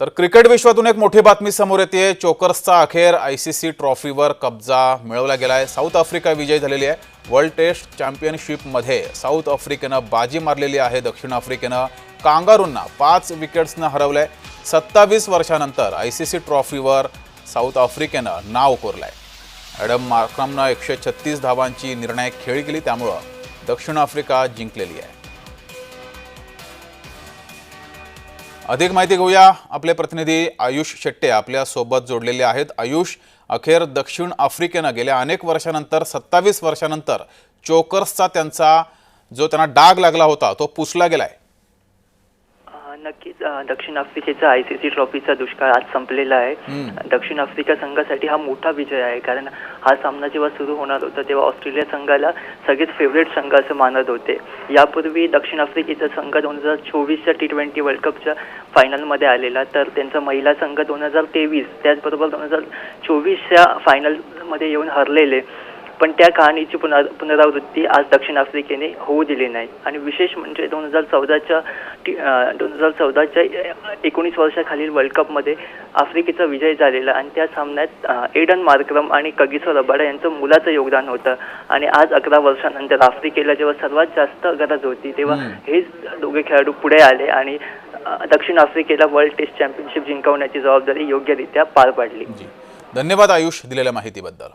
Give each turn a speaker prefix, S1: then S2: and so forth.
S1: तर क्रिकेट विश्वातून एक मोठी बातमी समोर येते. चोकर्सचा अखेर आय सी सी ट्रॉफीवर कब्जा मिळवला गेला आहे साऊथ आफ्रिका विजयी झालेली आहे. वर्ल्ड टेस्ट चॅम्पियनशिपमध्ये साऊथ आफ्रिकेनं बाजी मारलेली आहे. दक्षिण आफ्रिकेनं कांगारूंना पाच विकेट्सनं हरवलं आहे सत्तावीस वर्षानंतर आय सी सी ट्रॉफीवर साऊथ आफ्रिकेनं नाव कोरलं आहे ॲडम मार्क्रमनं एकशे छत्तीस धावांची निर्णायक खेळी केली. त्यामुळं दक्षिण आफ्रिका जिंकलेली आहे. अधिक माहिती घेऊया. आपले प्रतिनिधी आयुष शेट्टे आपल्यासोबत जोडलेले आहेत. आयुष अखेर दक्षिण आफ्रिकेनं गेल्या अनेक वर्षानंतर सत्तावीस वर्षानंतर चोकर्सचा त्यांचा जो त्यांना डाग लागला होता तो पुसला गेलाय.
S2: नक्कीच दक्षिण आफ्रिकेचा आय सी सी ट्रॉफीचा दुष्काळ आज संपलेला आहे. दक्षिण आफ्रिका संघासाठी हा मोठा विजय आहे कारण हा सामना जेव्हा सुरू होणार होता तेव्हा ऑस्ट्रेलिया संघाला सगळेच फेवरेट संघ असं मानत होते. यापूर्वी दक्षिण आफ्रिकेचा संघ दोन हजार चोवीसच्या टी ट्वेंटी वर्ल्ड कपच्या फायनलमध्ये आलेला तर त्यांचा महिला संघ दोन हजार तेवीस त्याचबरोबर दोन हजार चोवीसच्या फायनलमध्ये येऊन हरलेले. पण त्या कहाणीची पुनर पुनरावृत्ती आज दक्षिण आफ्रिकेने होऊ दिली नाही. आणि विशेष म्हणजे दोन हजार चौदाच्या टी दोन हजार चौदाच्या एकोणीस वर्षाखालील वर्ल्ड कपमध्ये आफ्रिकेचा विजय झालेला आणि त्या सामन्यात एडन मार्क्रम आणि कगिसो रबाडा यांचं मुलाचं योगदान होतं. आणि आज अकरा वर्षानंतर आफ्रिकेला जेव्हा सर्वात जास्त गरज होती तेव्हा हेच दोघे खेळाडू पुढे आले आणि दक्षिण आफ्रिकेला वर्ल्ड टेस्ट चॅम्पियनशिप जिंकवण्याची जबाबदारी योग्यरित्या पार पाडली.
S1: धन्यवाद आयुष दिलेल्या माहितीबद्दल.